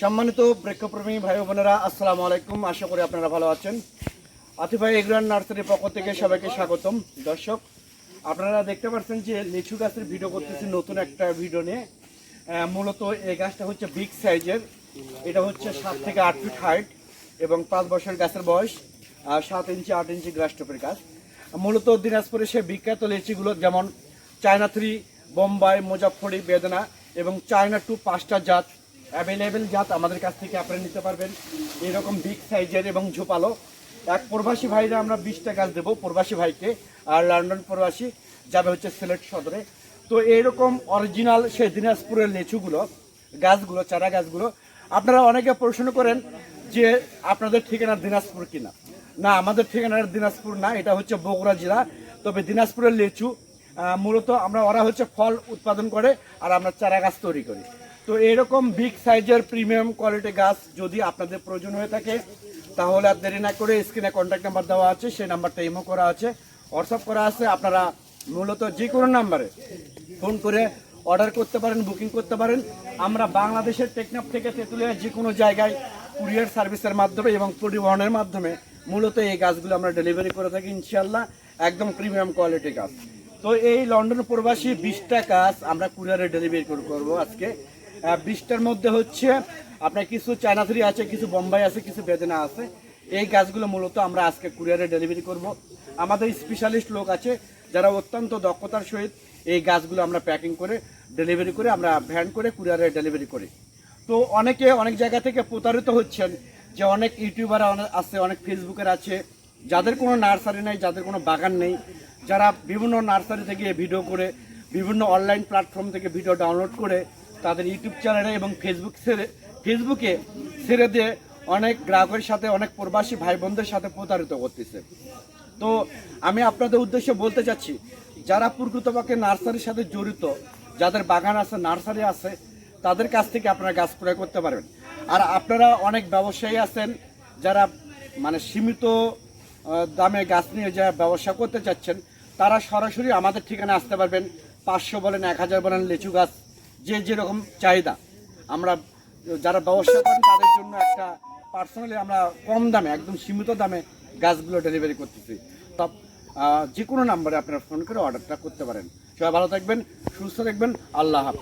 সম্মানিত প্রেক্ষপ্রেমী ভাই বোনেরা, আসসালামু আলাইকুম। আশা করি আপনারা ভালো আছেন। আতিফ এগ্রান নার্সারির পক্ষ থেকে সবাইকে স্বাগতম। দর্শক, আপনারা দেখতে পাচ্ছেন যে লিচু গাছের ভিডিও করতেছি নতুন একটা ভিডিও নিয়ে। মূলত এই গাছটা হচ্ছে বিগ সাইজের। এটা হচ্ছে সাত থেকে আট ফিট হাইট এবং পাঁচ বছর গাছের বয়স, আর সাত ইঞ্চি, আট ইঞ্চি গ্রাস টপের গাছ। মূলত দিনাজপুরে সে বিখ্যাত লিচিগুলো যেমন চায়না থ্রি, বোম্বাই মুজাফরি বেদনা এবং চায়না টু পাঁচটা জাত অ্যাভেলেবেল জাত আমাদের কাছ থেকে আপনারা নিতে পারবেন। এরকম বিগ সাইজের এবং ঝোপালো। এক প্রবাসী ভাইরা আমরা বিশটা গাছ দেবো প্রবাসী ভাইকে। আর লন্ডন প্রবাসী যাবে হচ্ছে সিলেট সদরে। তো এইরকম অরিজিনাল সেই দিনাজপুরের লেচুগুলো, গাছগুলো, চারা গাছগুলো, আপনারা অনেকে প্রশ্ন করেন যে আপনাদের ঠিকানা দিনাজপুর কিনা? না, আমাদের ঠিকানার দিনাজপুর না, এটা হচ্ছে বগুড়া জেলা। তবে দিনাজপুরের লিচু মূলত আমরা, ওরা হচ্ছে ফল উৎপাদন করে, আর আমরা চারা গাছ তৈরি করি। তো এরকম বিগ সাইজের প্রিমিয়াম কোয়ালিটি গাছ যদি আপনাদের প্রয়োজন হয়ে থাকে, তাহলে আর দেরি না করে স্ক্রিনে কন্ট্যাক্ট নাম্বার দেওয়া আছে, সেই নাম্বারটা ইমো করা আছে। হোয়াটসঅ্যাপ করা আছে, আপনারা মূলত যে কোনো নাম্বারে ফোন করে অর্ডার করতে পারেন বুকিং করতে পারেন। আমরা বাংলাদেশের টেকনাফ থেকে তেঁতুলিয়া যে কোনো জায়গায় কুরিয়ার সার্ভিসের মাধ্যমে এবং পরিবহনের মাধ্যমে মূলত এই গাছগুলো আমরা ডেলিভারি করে থাকি ইনশাল্লাহ একদম প্রিমিয়াম কোয়ালিটি গাছ। তো এই লন্ডন প্রবাসী বিশটা গাছ আমরা কুরিয়ারে ডেলিভারি করব আজকে। বিশটার মধ্যে হচ্ছে আপনার কিছু চায়না থ্রি আছে, কিছু বোম্বাই আছে, কিছু বেদনা আছে। এই গাছগুলো মূলত আমরা আজকে কুরিয়ারে ডেলিভারি করব। আমাদের স্পেশালিস্ট লোক আছে যারা অত্যন্ত দক্ষতার সহিত এই গাছগুলো আমরা প্যাকিং করে ডেলিভারি করে, আমরা ভ্যান করে কুরিয়ারে ডেলিভারি করি। তো অনেকে অনেক জায়গা থেকে প্রতারিত হচ্ছেন যে অনেক ইউটিউবার আছে, অনেক ফেসবুকের আছে, যাদের কোনো নার্সারি নেই, যাদের কোনো বাগান নেই। যারা বিভিন্ন নার্সারি থেকে ভিডিও করে, বিভিন্ন অনলাইন প্ল্যাটফর্ম থেকে ভিডিও ডাউনলোড করে তাদের ইউটিউব চ্যানেলে এবং ফেসবুক ছেড়ে ফেসবুকে ছেড়ে দিয়ে অনেক গ্রাহকের সাথে, অনেক প্রবাসী ভাই বোনদের সাথে প্রতারিত করতেছে। তো আমি আপনাদের উদ্দেশ্যে বলতে চাচ্ছি, যারা প্রকৃতপক্ষে নার্সারির সাথে জড়িত, যাদের বাগান আছে, নার্সারি আছে, তাদের কাছ থেকে আপনারা গাছ ক্রয় করতে পারবেন। আর আপনারা অনেক ব্যবসায়ী আছেন, যারা মানে সীমিত দামে গাছ নিয়ে যা ব্যবসা করতে চাচ্ছেন, তারা সরাসরি আমাদের ঠিকানা আসতে পারবেন। পাঁচশো বলেন, এক হাজার বলেন, লিচু গাছ যে যেরকম চাহিদা। আমরা যারা ব্যবসা করেন তাদের জন্য একটা পার্সোনালি আমরা কম দামে, একদম সীমিত দামে গাছগুলো ডেলিভারি করতেছি। তা যে কোনো নাম্বারে আপনারা ফোন করে অর্ডারটা করতে পারেন। সবাই ভালো থাকবেন, সুস্থ থাকবেন, আল্লাহ